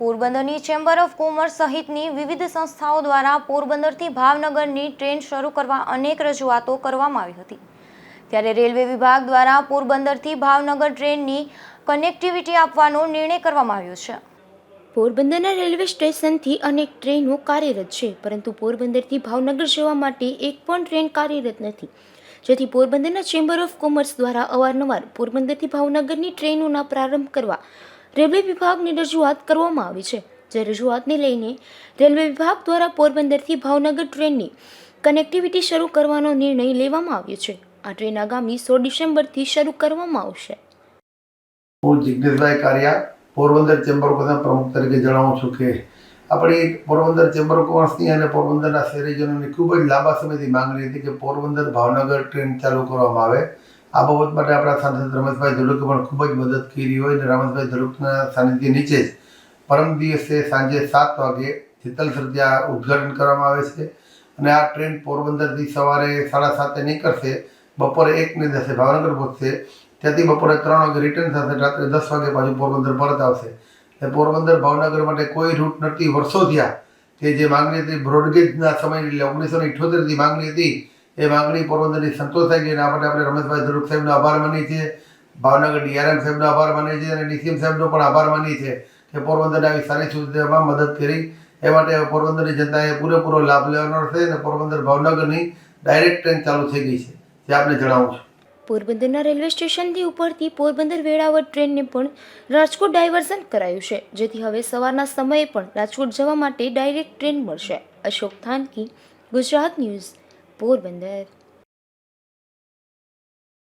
પોરબંદરની chamber of commerce સહિતની વિવિધ સંસ્થાઓ દ્વારા પોરબંદરથી ભાવનગરની ટ્રેન શરૂ કરવા અનેક રજૂઆતો કરવામાં આવી હતી. ત્યારે રેલવે વિભાગ દ્વારા પોરબંદરથી ભાવનગર ટ્રેનની કનેક્ટિવિટી આપવાનો નિર્ણય કરવામાં આવ્યો છે. પોરબંદરના રેલવે સ્ટેશનથી અનેક ટ્રેનો કાર્યરત છે, પરંતુ પોરબંદરથી ભાવનગર જવા માટે એક પણ ટ્રેન કાર્યરત નથી. જેથી પોરબંદરના ચેમ્બર ઓફ કોમર્સ દ્વારા અવારનવાર પોરબંદરથી ભાવનગરની ટ્રેનોના પ્રારંભ કરવા રેલવે વિભાગની રજૂઆત કરવામાં આવી છે, જે રજૂઆતને લઈને રેલવે વિભાગ દ્વારા પોરબંદરથી ભાવનગર ટ્રેનની કનેક્ટિવિટી શરૂ કરવાનો નિર્ણય લેવામાં આવ્યો છે. આ ટ્રેન આગામી સોળ ડિસેમ્બરથી શરૂ કરવામાં આવશે. હું જિજ્ઞેશભાઈ કારિયા, પોરબંદર ચેમ્બર ઓફ પ્રમુખ તરીકે જણાવું છું કે આપણી પોરબંદર ચેમ્બર ઓફ કોમર્સની અને પોરબંદરના શહેરીજનોની ખૂબ જ લાંબા સમયથી માંગણી હતી કે પોરબંદર ભાવનગર ટ્રેન ચાલુ કરવામાં આવે. આ બાબત માટે આપણા સાંસદ રમેશભાઈ ધડુકે પણ ખૂબ જ મદદ કરી હોય અને રમેશભાઈ ધડુકના સાનિધ્ય નીચે જ પરમ દિવસે સાંજે સાત વાગે શીતલ સર્જા ઉદ્ઘાટન કરવામાં આવે છે. અને આ ટ્રેન પોરબંદરથી સવારે સાડા સાતે નીકળશે, બપોરે એકને દસે ભાવનગર પહોંચશે, ત્યાંથી બપોરે ત્રણ વાગે રિટર્ન થશે, રાત્રે દસ વાગે પાછું પોરબંદર પરત આવશે. એટલે પોરબંદર ભાવનગર માટે કોઈ રૂટ નથી. વર્ષો થયા તે જે માંગણી હતી બ્રોડગેજના સમયની એટલે ઓગણીસો ને ઇઠ્યોતેરથી માંગણી હતી એ માંગણી પોરબંદરની સંતોષ થાય ગઈ અને આ માટે આપણે રમેશભાઈ ધરુક સાહેબનો આભાર માનીએ છીએ, ભાવનગર ડીઆરએમ સાહેબનો આભાર માનીએ છીએ અને ડીસીએમ સાહેબનો પણ આભાર માનીએ છીએ કે પોરબંદરને આવી સારી સુવિધામાં મદદ કરી. એ માટે પોરબંદરની જનતાએ પૂરેપૂરો લાભ લેવાનો છે અને પોરબંદર ભાવનગરની ડાયરેક્ટ ટ્રેન ચાલુ થઈ ગઈ છે. જે આપને જણાવું છું. પોરબંદરના રેલવે સ્ટેશનથી ઉપરથી પોરબંદર વેળાવળ ટ્રેનને પણ રાજકોટ ડાયવર્ઝન કરાયું છે, જેથી હવે સવારના સમયે પણ રાજકોટ જવા માટે ડાયરેક્ટ ટ્રેન મળશે. અશોક થાનકી, ગુજરાત ન્યૂઝ. પોરબંદર